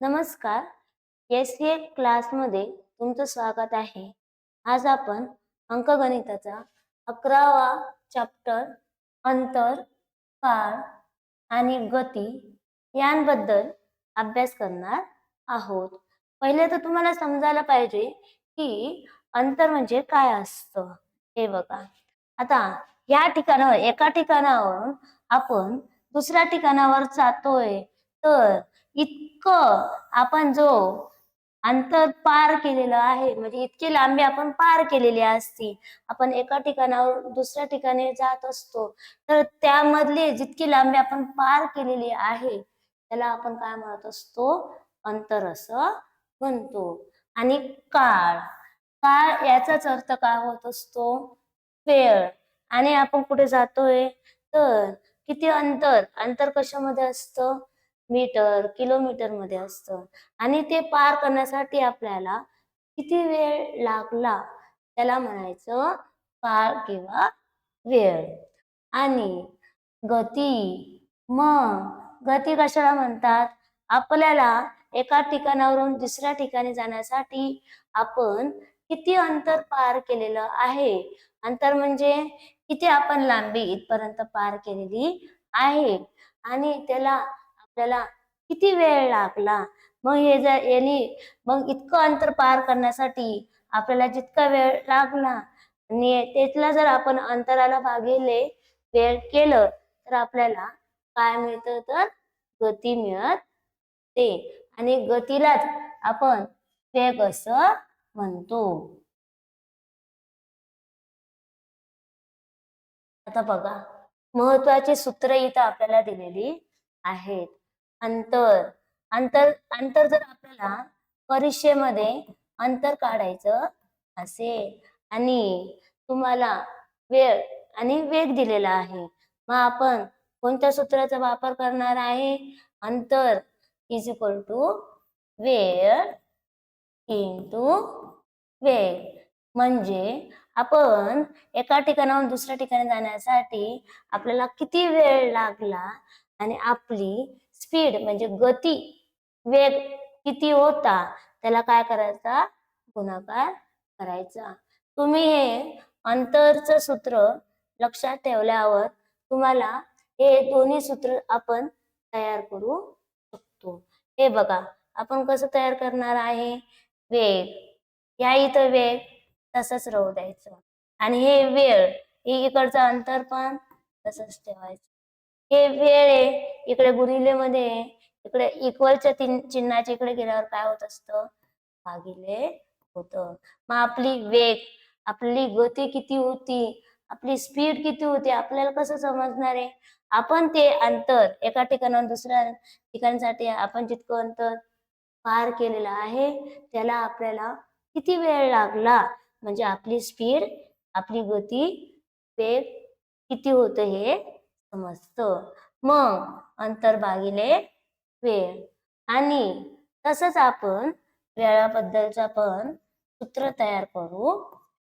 नमस्कार. S C ए क्लासमध्ये तुमचं स्वागत आहे. आज आपण अंकगणिताचा अकरावा चॅप्टर अंतर काळ आणि गती यांबद्दल अभ्यास करणार आहोत. पहिले तर तुम्हाला समजायला पाहिजे की अंतर म्हणजे काय असतं? हे बघा. आता या ठिकाणावर एका ठिकाणावरून आपण दुसऱ्या ठिकाणावर जातोय. तर इतकं आपण जो अंतर पार केलेलं आहे म्हणजे इतकी लांबी आपण पार केलेली असती आपण एका ठिकाणावर दुसऱ्या ठिकाणी जात असतो तर त्यामधली जितकी लांबी आपण पार केलेली आहे त्याला आपण काय म्हणत असतो? अंतर असं म्हणतो. आणि काळ काळ याचाच अर्थ काय होत असतो? वेळ. आणि आपण कुठे जातोय? तर किती अंतर अंतर कशामध्ये असतं? मीटर किलोमीटरमध्ये असतं. आणि ते पार करण्यासाठी आपल्याला किती वेळ लागला त्याला म्हणायचं पार किंवा वेळ. आणि गती मग गती कशाला म्हणतात? आपल्याला एका ठिकाणावरून दुसऱ्या ठिकाणी जाण्यासाठी आपण किती अंतर पार केलेलं आहे? अंतर म्हणजे किती आपण लांबी इथपर्यंत पार केलेली आहे? आणि त्याला आपल्याला किती वेळ लागला? मग हे जर यांनी मग इतकं अंतर पार करण्यासाठी आपल्याला जितका वेळ लागला आणि त्यातला जर आपण अंतराला भागिले वेळ केलं तर आपल्याला काय मिळतं? तर गती मिळत ते. आणि गतीलाच आपण वेग असं म्हणतो. आता बघा महत्वाची सूत्र इथं आपल्याला दिलेली आहेत. अंतर. अंतर अंतर जर आपल्याला परीक्षेमध्ये अंतर काढायचं असेल आणि तुम्हाला वेळ आणि वेग दिलेला आहे मग आपण कोणत्या सूत्राचा वापर करणार आहे? अंतर इज इक्वल टू वेळ इंटू वेग म्हणजे आपण एका ठिकाणाहून दुसऱ्या ठिकाणी जाण्यासाठी आपल्याला किती वेळ लागला आणि आपली स्पीड म्हणजे गती वेग किती होता त्याला काय करायचा? गुणाकार करायचा. तुम्ही हे अंतरचं सूत्र लक्षात ठेवल्यावर तुम्हाला हे दोन्ही सूत्र आपण तयार करू शकतो. हे बघा आपण कसं तयार करणार आहे? वेग. या इथं वेग तसंच राहू द्यायचं. आणि हे वेळ हे इकडचं अंतर पण तसंच ठेवायचं. हे वेळ आहे. इकडे गुणिले मध्ये इकडे इक्वलच्या तीन चिन्हाच्या इकडे गेल्यावर काय होत असतं? भागिले होत. मग आपली वेग आपली गती किती होती? आपली स्पीड किती होती? आपल्याला कसं समजणार आहे? आपण ते अंतर एका ठिकाणाहून दुसऱ्या ठिकाणसाठी आपण जितकं अंतर पार केलेलं आहे त्याला आपल्याला किती वेळ लागला? म्हणजे आपली स्पीड आपली गती वेग किती होतं हे समजतो मग अंतर भागिले वेळ. आणि तसंच आपण वेळाबद्दलचा पण सूत्र तयार करू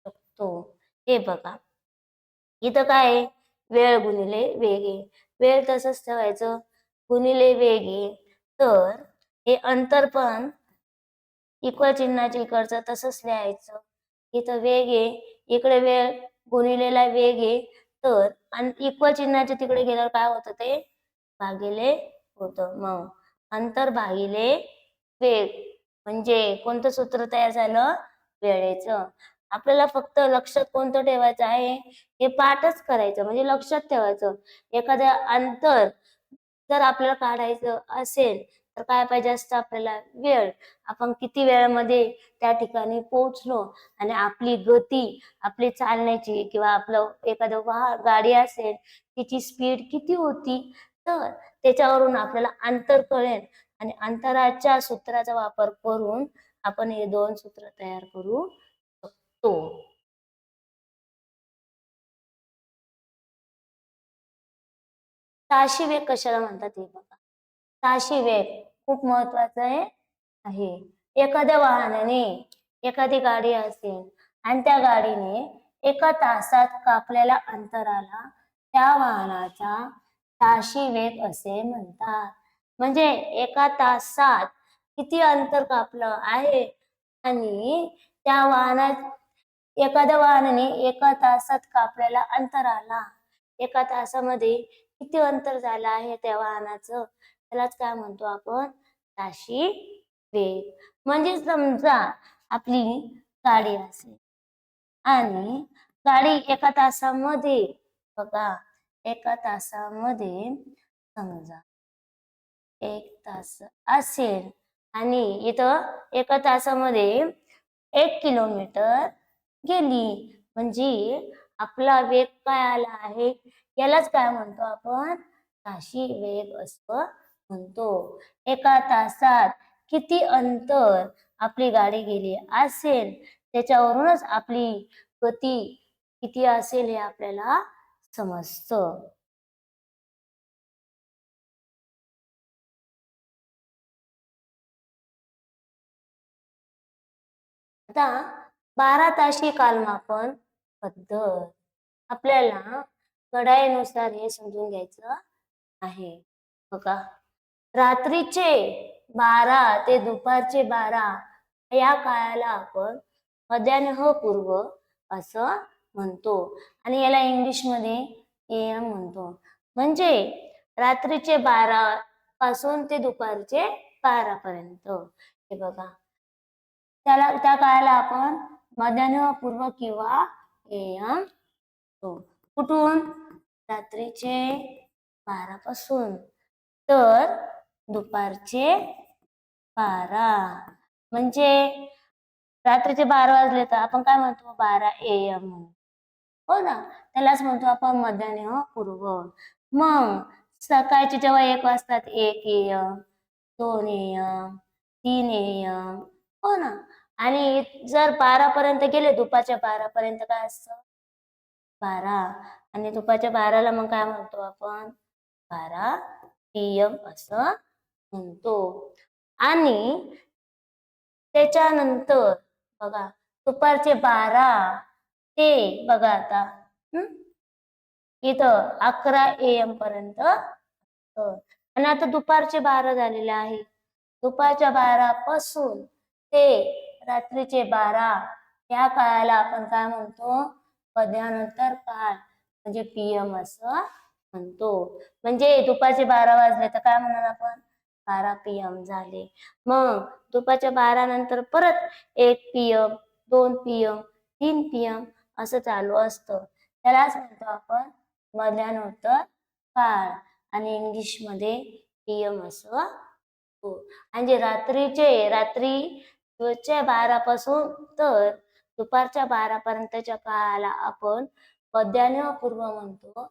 शकतो. हे बघा. इथं काय वेळ गुणिले वेगे. वेळ तसंच ठेवायचं. गुणिले वेगे. तर हे अंतर पण इक्वल चिन्हाच्या इकडचं तसंच लिहायचं. इथं वेगे. इकडे वेळ गुणिलेला वेगे. तर आणि इक्वल चिन्हाच्या तिकडे गेल्यावर काय होतं ते? भागिले होतं. मग अंतर भागिले वेग म्हणजे कोणतं सूत्र तयार झालं? वेळेचं. आपल्याला फक्त लक्षात कोणतं ठेवायचं आहे? हे पाठच करायचं. म्हणजे लक्षात ठेवायचं. एखाद्या अंतर जर आपल्याला काढायचं असेल तर काय पाहिजे असतं आपल्याला? वेळ. आपण किती वेळामध्ये त्या ठिकाणी पोहोचलो आणि आपली गती आपली चालण्याची किंवा आपलं एखादं वाह गाडी असेल तिची स्पीड किती होती? तर त्याच्यावरून आपल्याला अंतर कळेल आणि अंतराच्या सूत्राचा वापर करून आपण हे दोन सूत्र तयार करू शकतो. ताशी वेग कशाला म्हणतात हे बघा? ताशी वेग. खूप महत्वाचं आहे. एखाद्या वाहनाने एखादी गाडी असेल आणि त्या गाडीने एका तासात कापलेल्या अंतराला त्या वाहनाचा ताशी वेग असे म्हणतात. म्हणजे एका तासात किती अंतर कापलं आहे? आणि त्या वाहनात एखाद्या वाहनाने एका तासात कापलेला अंतराला एका तासामध्ये किती अंतर झालं आहे त्या वाहनाचं? त्यालाच काय म्हणतो आपण? ताशी वेग म्हणजे समजा आपली गाडी असेल आणि गाडी एका तासामध्ये बघा एका तासामध्ये समजा एक तास असेल आणि इथं एका तासामध्ये एक किलोमीटर गेली. म्हणजे आपला वेग काय आला आहे? यालाच काय म्हणतो आपण? ताशी वेग असतो म्हणतो. एका तासात किती अंतर आपली गाडी गेली असेल त्याच्यावरूनच आपली गती किती असेल हे आपल्याला समजतं. आता बारा ताशी कालमापन पद्धत आपल्याला घड्याळीनुसार हे समजून घ्यायचं आहे. बघा. रात्रीचे बारा ते दुपारचे बारा या काळाला आपण मध्यान्ह पूर्व असं म्हणतो. आणि याला इंग्लिशमध्ये एम म्हणतो. म्हणजे रात्रीचे बारा पासून ते दुपारचे बारा पर्यंत. हे बघा. त्याला त्या काळाला आपण मध्यान्ह पूर्व किंवा एम कुठून? रात्रीचे बारा पासून. तर दुपारचे बारा. म्हणजे रात्रीचे बारा वाजले तर आपण काय म्हणतो? बारा एम हो ना? त्यालाच म्हणतो आपण मध्यान्ह पूर्व. मग सकाळचे जेव्हा एक वाजतात एक एम दोन एम तीन एम हो ना? आणि जर बारा पर्यंत गेले दुपारच्या बारा पर्यंत काय असतं? बारा. आणि दुपारच्या बाराला मग काय म्हणतो आपण? बारा एम असं म्हणतो. आणि त्याच्यानंतर बघा दुपारचे बारा ते बघा आता इथं अकरा एम पर्यंत. आणि आता दुपारचे बारा झालेले आहे. दुपारच्या बारा पासून ते रात्रीचे बारा या काळाला आपण काय म्हणतो? मध्यानंतर काळ म्हणजे पीएम असं म्हणतो. म्हणजे दुपारचे बारा वाजले तर काय म्हणणार आपण? बारा पीएम झाले. मग दुपारच्या बारा नंतर परत एक पीएम दोन पीएम तीन पीएम असं चालू असतं. त्यालाच म्हणतो आपण मध्यानोत्तर काळ आणि इंग्लिशमध्ये पीएम असं हो. आणि जे रात्रीचे रात्री बारापासून बारा पासून तर दुपारच्या बारा पर्यंतच्या काळाला आपण मध्यान्ह पूर्व म्हणतो.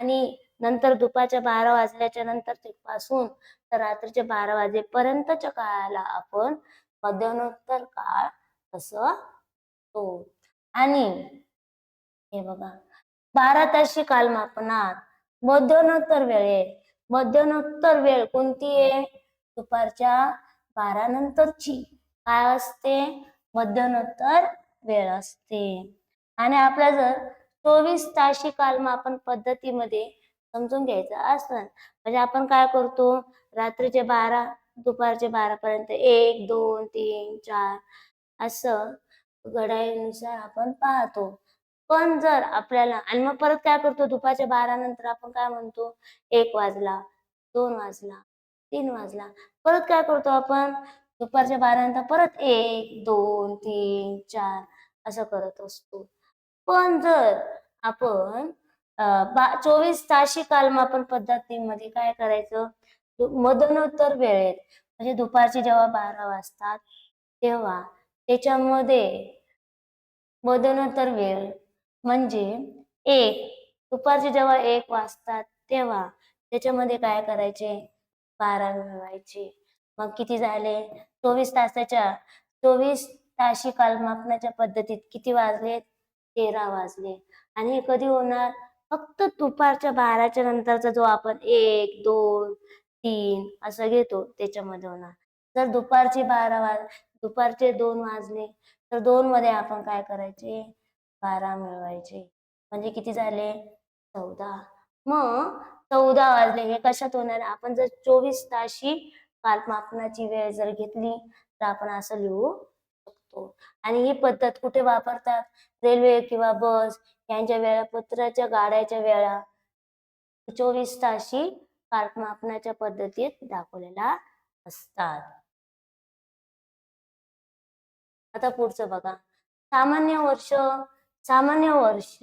आणि नंतर दुपारच्या बारा वाजल्याच्या नंतर पासून तर रात्रीच्या बारा वाजेपर्यंतच्या काळाला आपण मध्यानोत्तर काळ असं तो आणि हे बघा बारा ताशी कालमापनात वेळ वेळेत मध्यानोत्तर वेळ कोणती आहे? दुपारच्या बारा नंतरची. काय असते? मध्यानोत्तर वेळ असते. आणि आपल्या जर चोवीस ताशी कालमापन पद्धतीमध्ये समजून घ्यायचं असं म्हणजे आपण काय करतो? रात्रीचे बारा दुपारचे बारा पर्यंत एक दोन तीन चार असं घड्याळीनुसार आपण पाहतो. पण जर आपल्याला आणि मग परत काय करतो? दुपारच्या बारा नंतर आपण काय म्हणतो? एक वाजला दोन वाजला तीन वाजला. परत काय करतो आपण? दुपारच्या बारा नंतर परत एक दोन तीन चार असं करत असतो. पण जर आपण चोवीस ताशी कालमापन पद्धतीमध्ये काय करायचं? मदनोत्तर वेळेत म्हणजे दुपारचे जेव्हा बारा वाजतात तेव्हा त्याच्यामध्ये मदनोत्तर वेळ म्हणजे एक दुपारचे जेव्हा एक वाजतात तेव्हा त्याच्यामध्ये काय करायचे? बारा मिळवायचे मग किती झाले? चोवीस तासाच्या चोवीस ताशी कालमापनाच्या पद्धतीत किती वाजले? तेरा वाजले. आणि हे कधी होणार? फक्त दुपारच्या बाराच्या नंतरचा जो आपण एक दोन तीन असं घेतो त्याच्यामध्ये होणार. जर दुपारचे बारा वाज दुपारचे दोन वाजले तर दोन मध्ये आपण काय करायचे? बारा मिळवायचे. म्हणजे किती झाले? चौदा. मग चौदा वाजले हे कशात होणार? आपण जर चोवीस ताशी कालमापनाची वेळ जर घेतली तर आपण असं लिहू शकतो. आणि ही पद्धत कुठे वापरतात? रेल्वे किंवा बस यांच्या वेळापत्राच्या गाड्याच्या वेळा? चोवीस ताशी कालमापनाच्या पद्धतीत दाखवलेला असतात. आता पुढचं बघा. सामान्य वर्ष सामान्य वर्ष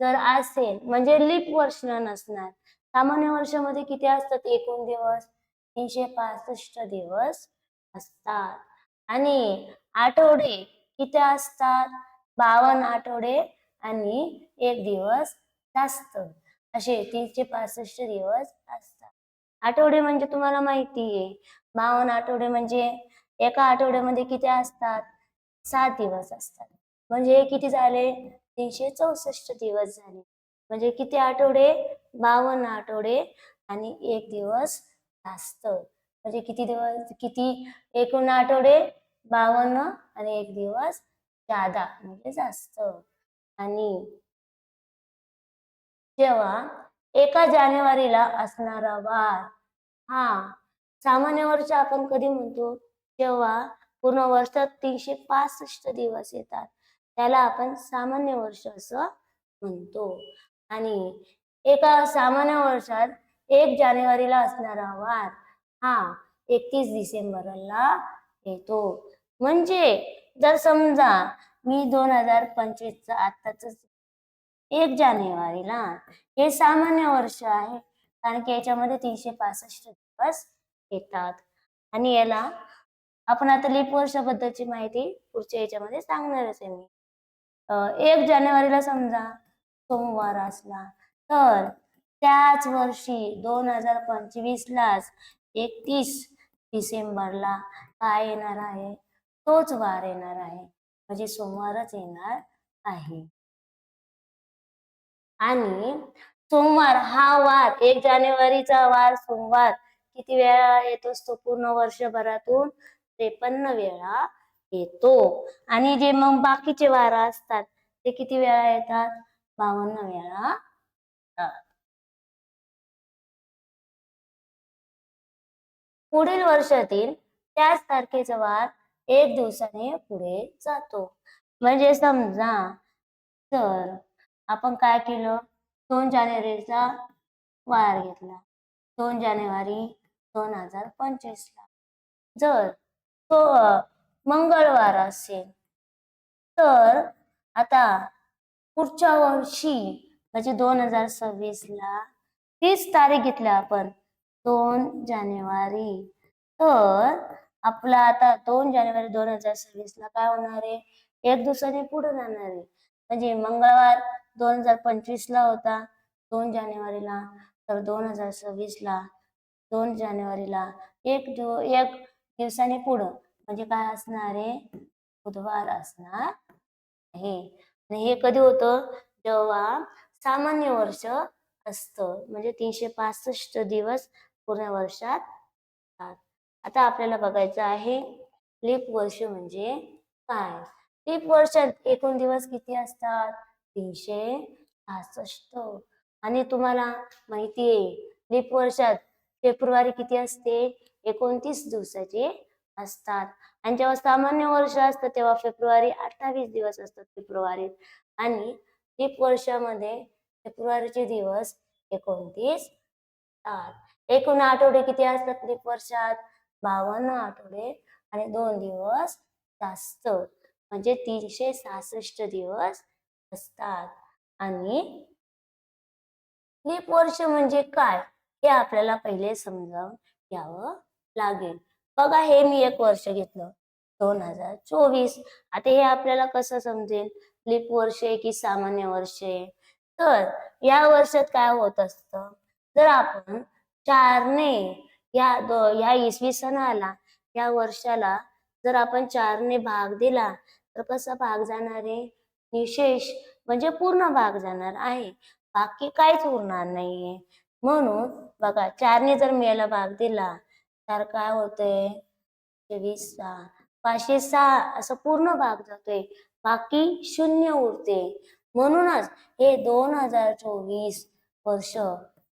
जर असेल म्हणजे लिप वर्ष नसणार. सामान्य वर्षामध्ये किती असतात? एकूण दिवस तीनशे पासष्ट दिवस असतात. आणि आठवडे किती असतात? बावन्न आठवडे आणि एक दिवस जास्त. असे तीनशे पासष्ट दिवस असतात. आठवडे म्हणजे तुम्हाला माहिती आहे बावन्न आठवडे म्हणजे एका आठवड्यामध्ये किती असतात? सात दिवस असतात. म्हणजे हे किती झाले? तीनशे चौसष्ट दिवस झाले. म्हणजे किती आठवडे? बावन्न आठवडे आणि एक दिवस जास्त. म्हणजे किती दिवस? किती? एकूण आठवडे बावन्न आणि एक दिवस जादा म्हणजे जास्त. आणि जेव्हा एका जानेवारीला असणारा वार हा सामान्य वर्ष आपण कधी म्हणतो जेव्हा पूर्ण वर्षात तीनशे पासष्ट दिवस येतात त्याला आपण सामान्य वर्ष असं म्हणतो. आणि एका सामान्य वर्षात एक जानेवारीला असणारा वार हा एकतीस डिसेंबरला येतो. म्हणजे जर समजा मी दोन हजार पंचवीसच आताच एक जानेवारीला हे सामान्य वर्ष आहे कारण की याच्यामध्ये तीनशे पासष्ट दिवस येतात. आणि याला आपण आता लीप वर्षाबद्दलची माहिती पुढच्या याच्यामध्ये सांगणारच आहे मी. एक जानेवारीला समजा सोमवार असला तर त्याच वर्षी दोन हजार पंचवीस लाच एकतीस डिसेंबरला काय येणार आहे? तोच वार येणार आहे. म्हणजे सोमवारच येणार आहे. आणि सोमवार हा वार एक जानेवारीचा वार सोमवार. किती वेळा येतो असतो? पूर्ण वर्षभरातून त्रेपन्न वेळा येतो. आणि जे मग बाकीचे वार असतात ते किती वेळा येतात? बावन्न वेळा पुढील वर्षातील त्याच तारखेचा वार एक दिवसाने पुढे जातो. म्हणजे समजा तर आपण काय केलं? दोन जानेवारीचा वार घेतला. दोन जानेवारी दोन हजार पंचवीस ला जर तो मंगळवार असेल तर आता पुढच्या वर्षी म्हणजे दोन हजार सव्वीस ला तीस तारीख घेतल्या आपण दोन जानेवारी. तर आपला आता दोन जानेवारी दोन हजार सव्वीस ला काय होणार आहे? एक दिवसाने पुढे जाणार आहे? म्हणजे मंगळवार दोन हजार पंचवीस ला होता दोन जानेवारीला तर दोन हजार सव्वीस ला दोन जानेवारीला एक दिव एक दिवसाने पुढं. म्हणजे काय असणार आहे? बुधवार असणार आहे. आणि हे कधी होतं? जेव्हा सामान्य वर्ष असतं. म्हणजे तीनशे पासष्ट दिवस पूर्ण वर्षात असतात. आता आपल्याला बघायचं आहे लीप वर्ष म्हणजे काय? लीप वर्षात एकूण दिवस किती असतात? तीनशे पासष्ट आणि तुम्हाला माहिती आहे लीप वर्षात फेब्रुवारी किती असते? एकोणतीस दिवसाचे असतात. आणि जेव्हा सामान्य वर्ष असतं तेव्हा फेब्रुवारी अठ्ठावीस दिवस असतात फेब्रुवारीत. आणि लीप वर्षामध्ये फेब्रुवारीचे दिवस एकोणतीस असतात एकूण आठवडे किती असतात लीप वर्षात बावन्न आठवडे आणि दोन दिवस जास्त. म्हणजे तीनशे सहासष्ट दिवस असतात. आणि लीप वर्ष म्हणजे काय? हे आपल्याला पहिले समजावून घ्यावं लागेल. बघा हे मी एक वर्ष घेतलं. दोन हजार चोवीस. आता हे आपल्याला कसं समजेल? लीप वर्ष आहे की सामान्य वर्ष आहे? तर या वर्षात काय होत असतं? जर आपण चारने या दो- या इसवी सणाला या वर्षाला जर आपण चारने भाग दिला तर कसा भाग जाणार आहे? निशेष म्हणजे पूर्ण भाग जाणार आहे. बाकी काहीच उरणार नाहीये. म्हणून बघा चारने जर मेला भाग दिला तर काय होतंय? तेवीस सहा पाचशे सहा असं पूर्ण भाग जातोय. बाकी शून्य उरते. म्हणूनच हे दोन हजार चोवीस वर्ष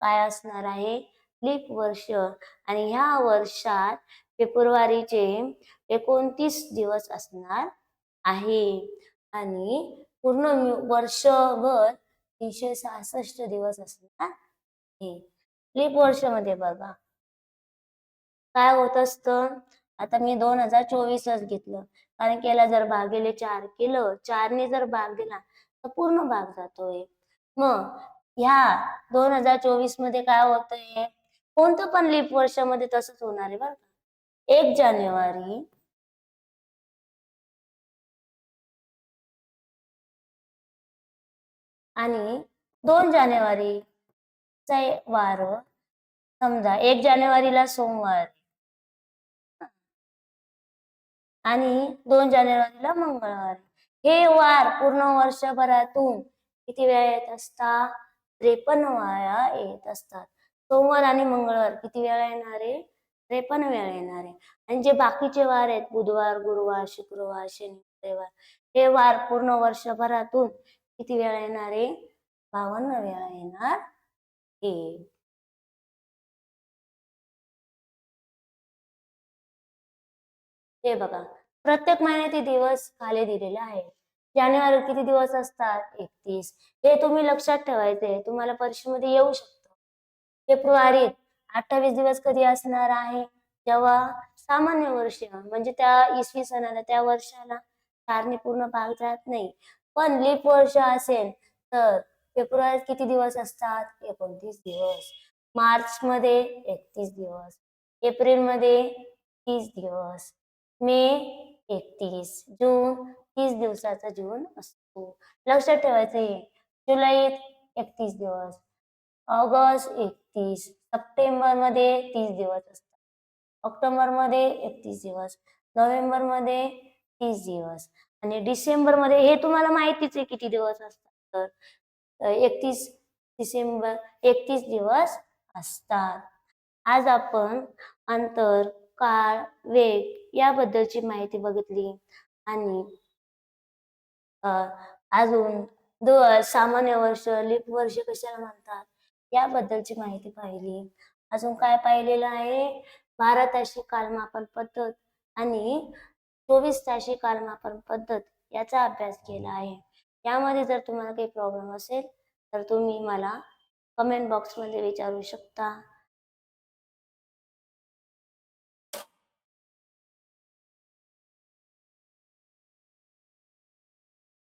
काय असणार आहे? लीप वर्ष आणि ह्या वर्षात फेब्रुवारीचे एकोणतीस दिवस असणार आहे. आणि पूर्ण वर्षभर तीनशे सहासष्ट दिवस असणार आहे. लीप वर्षामध्ये बघा. काय होत असतं? आता मी दोन हजार चोवीसच घेतलं. कारण की याला जर भागिले चार केलं चारने जर भाग दिला तर पूर्ण भाग जातोय. मग ह्या दोन हजार चोवीसमध्ये काय होतंय? कोणतं पण लीप वर्षामध्ये तसंच होणार आहे बरं का. एक जानेवारी. आणि दोन जानेवारी चा वार. समजा एक जानेवारीला सोमवार. आणि दोन जानेवारीला मंगळवार. हे वार पूर्ण वर्षभरातून किती वेळा येत असतात त्रेपन्न वाया येत असतात. सोमवार आणि मंगळवार किती वेळा येणार आहे? त्रेपन्न वेळा येणार आहे. आणि जे बाकीचे वार आहेत बुधवार गुरुवार शुक्रवार शनिवार रविवार हे वार पूर्ण वर्षभरातून किती वेळा येणार आहे? बावन्न वेळा येणार आहे हे बघा प्रत्येक महिन्याचे दिवस खाली दिलेले आहेत. जानेवारी किती दिवस असतात? एकतीस. हे तुम्ही लक्षात ठेवायचे. तुम्हाला परीक्षेमध्ये येऊ शकता फेब्रुवारीत अठ्ठावीस दिवस कधी असणार आहे? जेव्हा सामान्य वर्ष म्हणजे त्या इसवी सणाला त्या वर्षाला कारणी पूर्ण भाग जात नाही. पण लीप वर्ष असेल तर फेब्रुवारीत किती दिवस असतात? एकोणतीस दिवस. मार्च मध्ये एकतीस दिवस. एप्रिलमध्ये तीस दिवस. मे एकतीस. जून तीस दिवसाचा जून असतो. लक्षात ठेवायचं हे. जुलैत एकतीस दिवस. ऑगस्ट एकतीस सप्टेंबरमध्ये तीस दिवस असतात. ऑक्टोबरमध्ये एकतीस दिवस नोव्हेंबरमध्ये तीस दिवस आणि डिसेंबरमध्ये हे तुम्हाला माहितीच आहे किती दिवस असतात. तर एकतीस डिसेंबर एकतीस दिवस असतात. आज आपण अंतर काळ वेग याबद्दलची माहिती बघितली आणि अजून दो सामान्य वर्ष लीप वर्ष कशाला म्हणतात? याबद्दलची माहिती पाहिली. अजून काय पाहिलेलं आहे? बारा ताशी कालमापन पद्धत आणि चोवीस ताशी कालमापन पद्धत याचा अभ्यास केला आहे. यामध्ये जर तुम्हाला काही प्रॉब्लेम असेल तर तुम्ही मला कमेंट बॉक्समध्ये विचारू शकता.